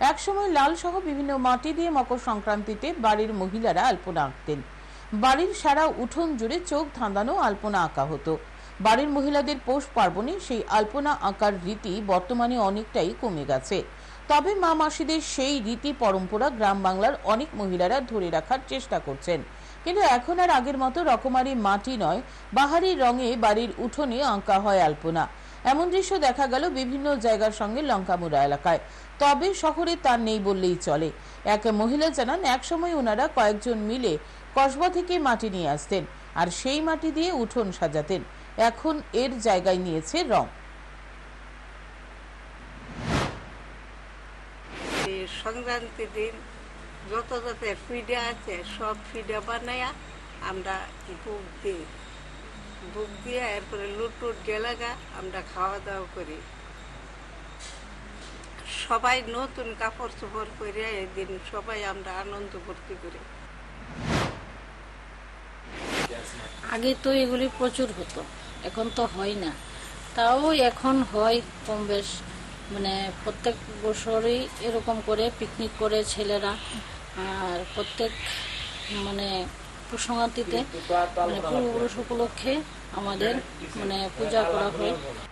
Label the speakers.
Speaker 1: একসময় লাল সহ বিভিন্ন মাটি দিয়ে মকর সংক্রান্তিতে বাড়ির মহিলারা আলপনা আঁকতেন। বাড়ির সারা উঠোন জুড়ে চোখ ধাঁধানো আলপনা আঁকা হতো। বাড়ির মহিলাদের পৌষ পার্বণে সেই আলপনা আঁকার রীতি বর্তমানে অনেকটাই কমে গেছে। তবে মা মাসিদের সেই রীতি পরম্পরা গ্রাম বাংলার অনেক মহিলারা ধরে রাখার চেষ্টা করছেন। কিন্তু এখন আর আগের মতো রকমারি মাটি নয়, বাহারি রঙে বাড়ির উঠোনে আঁকা হয় আলপনা। এমন দৃশ্য দেখা গেল বিভিন্ন জায়গার সঙ্গে লঙ্কামুড়া এলাকায়। তবে শহরে তার নেই বললেই চলে। এক মহিলা জানান, একসময় ওনারা কয়েকজন মিলে কসবা থেকে মাটি নিয়ে আসতেন আর সেই মাটি দিয়ে উঠোন সাজাতেন। এখন এর জায়গায় নিয়েছে রং।
Speaker 2: সংক্রান্তির দিন যত যত ফিডা আছে, সব ফিডা বানাইয়া আমরা বুক দিই। বুক দিয়ে এরপরে লুটুট, গেলাগা, আমরা খাওয়া দাওয়া করি। সবাই নতুন কাপড় চোপড় করে এদিন সবাই আমরা আনন্দ ভর্তি করি।
Speaker 3: আগে তো এগুলি প্রচুর হতো, এখন তো হয় না। তাও এখন হয় কম বেশ মানে প্রত্যেক বছরই এরকম করে পিকনিক করে ছেলেরা, আর প্রত্যেক মানে প্রসঙ্গাতিতে মানে পূর্বপুরুষ উপলক্ষে আমাদের মানে পূজা করা হয়।